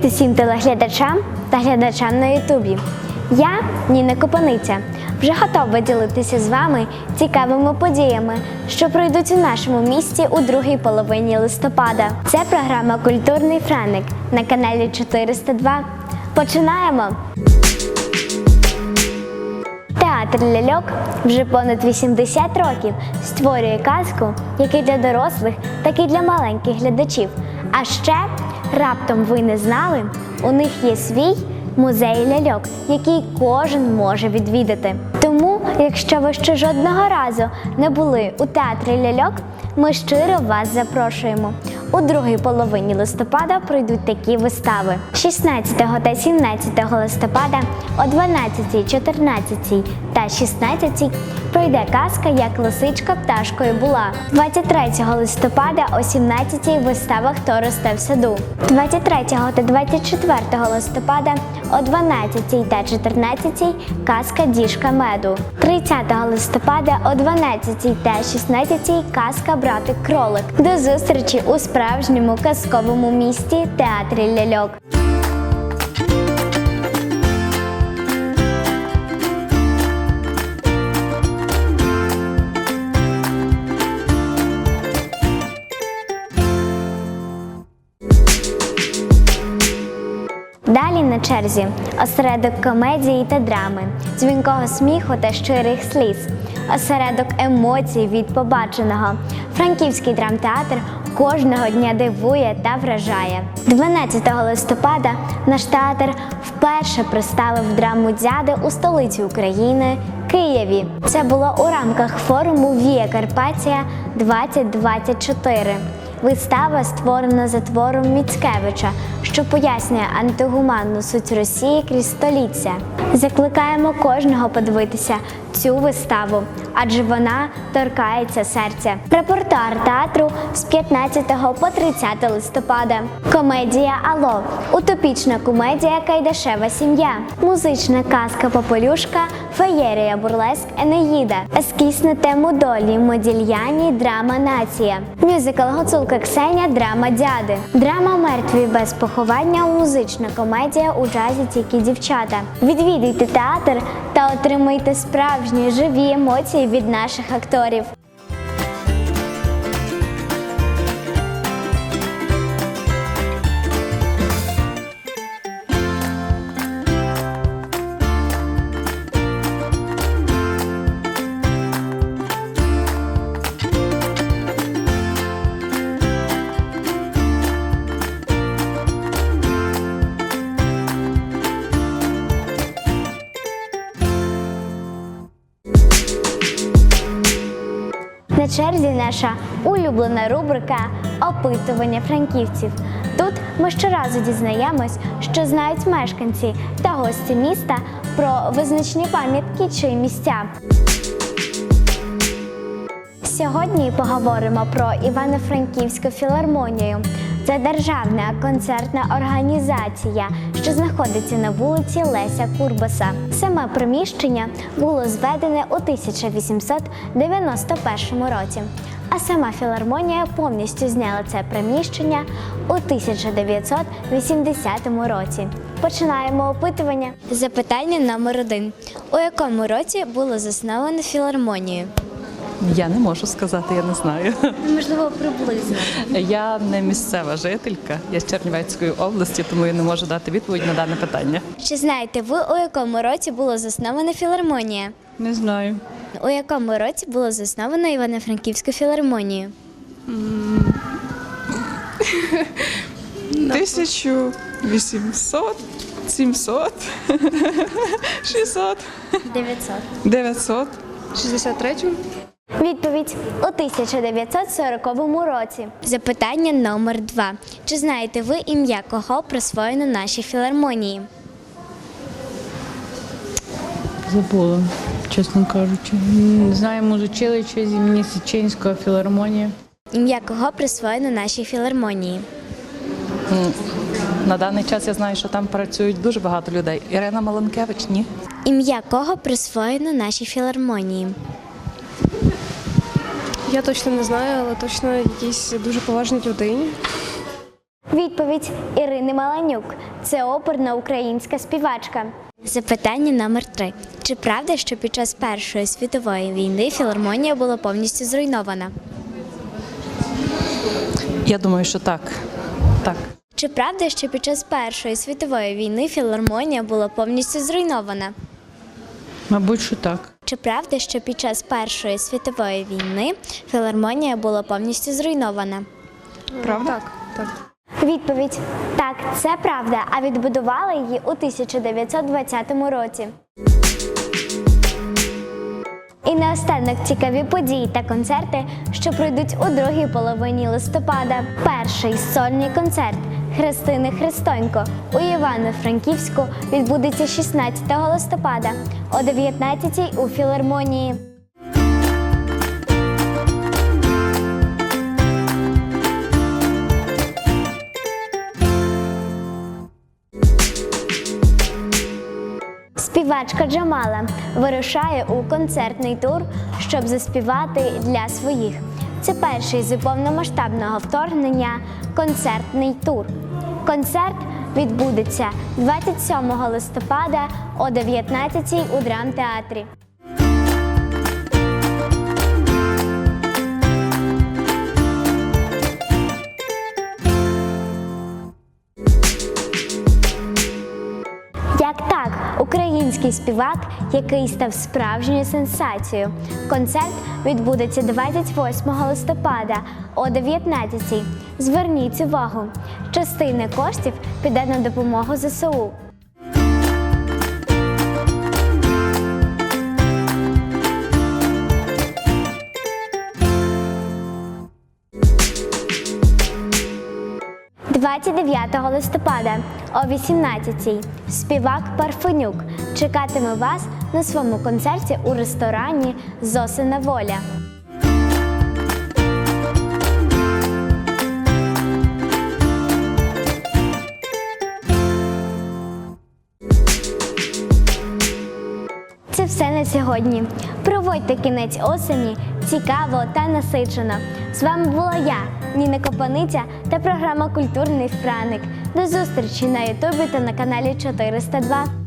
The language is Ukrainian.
Привіт усім телеглядачам та глядачам на Ютубі. Я Ніна Копаниця. Вже готова ділитися з вами цікавими подіями, що пройдуть у нашому місті у другій половині листопада. Це програма Культурний Франик на каналі 402. Починаємо! Театр ляльок вже понад 80 років створює казку як і для дорослих, так і для маленьких глядачів. А ще раптом ви не знали, у них є свій музей ляльок, який кожен може відвідати. Тому, якщо ви ще жодного разу не були у театрі ляльок, ми щиро вас запрошуємо. У другій половині листопада пройдуть такі вистави: 16 та 17 листопада о 12, 14 та 16 пройде казка Як лисичка пташкою була. 23 листопада о 17 вистава Хто росте в саду. 23 та 24 листопада о 12 та 14 казка Діжка меду. 30 листопада о 12 та 16 казка Братик кролик. До зустрічі у справжньому казковому місті театрі ляльок. Далі на черзі осередок комедії та драми, дзвінкого сміху та щирих сліз, осередок емоцій від побаченого. Франківський драмтеатр кожного дня дивує та вражає. 12 листопада наш театр вперше представив драму дзяди у столиці України Києві. Це було у рамках форуму Вія Карпатія 2024. Вистава створена за твором Міцкевича, що пояснює антигуманну суть Росії крізь століття. Закликаємо кожного подивитися цю виставу, адже вона торкається серця. Репортер театру з 15 по 30 листопада. Комедія Ало, утопічна комедія Кайдашева сім'я, музична казка Попелюшка, феєрія бурлеск Енеїда, ескіз на тему долі Модільяні, драма Нація, мюзикл Гуцулка Ксеня, драма Дяди, драма Мертві без поховання, музична комедія у джазі тільки дівчата. Відвідуйте театр та отримуйте справжні живі емоції від наших акторів. Черзі наша улюблена рубрика Опитування франківців. Тут ми щоразу дізнаємось, що знають мешканці та гості міста про визначні пам'ятки чи місця. Сьогодні поговоримо про Івано-Франківську філармонію. Це державна концертна організація, що знаходиться на вулиці Леся Курбаса. Саме приміщення було зведене у 1891 році. А сама філармонія повністю зняла це приміщення у 1980 році. Починаємо опитування. Запитання номер один: у якому році було засновано філармонію? Я не можу сказати, я не знаю. Можливо, приблизно. Я не місцева жителька, я з Чернівецької області, тому я не можу дати відповідь на дане питання. Чи знаєте ви, у якому році було заснована філармонія? Не знаю. У якому році було засновано Івано-Франківську філармонію? 1800, 700, 600, 900. 900. 63 Відповідь у 1940 році. Запитання номер два. Чи знаєте ви ім'я кого присвоєно нашій філармонії? Забула, чесно кажучи. Не знаю, музичилище з імені Січинського філармонія. Ім'я кого присвоєно нашій філармонії? На даний час я знаю, що там працюють дуже багато людей. Ірина Маланкевич, ні. Ім'я кого присвоєно нашій філармонії? Я точно не знаю, але точно якійсь дуже поважній людині. Відповідь Ірини Маланюк. Це оперна українська співачка. Запитання номер три. Чи правда, що під час Першої світової війни філармонія була повністю зруйнована? Я думаю, що так. Так. Чи правда, що під час Першої світової війни філармонія була повністю зруйнована? Мабуть, що так. Чи правда, що під час Першої світової війни філармонія була повністю зруйнована? Правда? Так. Відповідь так, це правда. А відбудували її у 1920 році. І наостанок цікаві події та концерти, що пройдуть у другій половині листопада. Перший сольний концерт Христини Христонько у Івано-Франківську відбудеться 16 листопада о 19 у філармонії. Співачка Джамала вирушає у концертний тур, щоб заспівати для своїх. Це перший з повномасштабного вторгнення концертний тур. Концерт відбудеться 27 листопада о 19 у драмтеатрі. Як так, український співак, який став справжньою сенсацією. Концерт відбудеться 28 листопада о 19 Зверніть увагу, частина коштів піде на допомогу ЗСУ. – 29 листопада о 18-й співак Парфенюк чекатиме вас на своєму концерті у ресторані Зосина Воля. Це все на сьогодні. Проводьте кінець осені цікаво та насичено. З вами була я, Ніна Копаниця та програма Культурний Страник. До зустрічі на Ютубі та на каналі 402.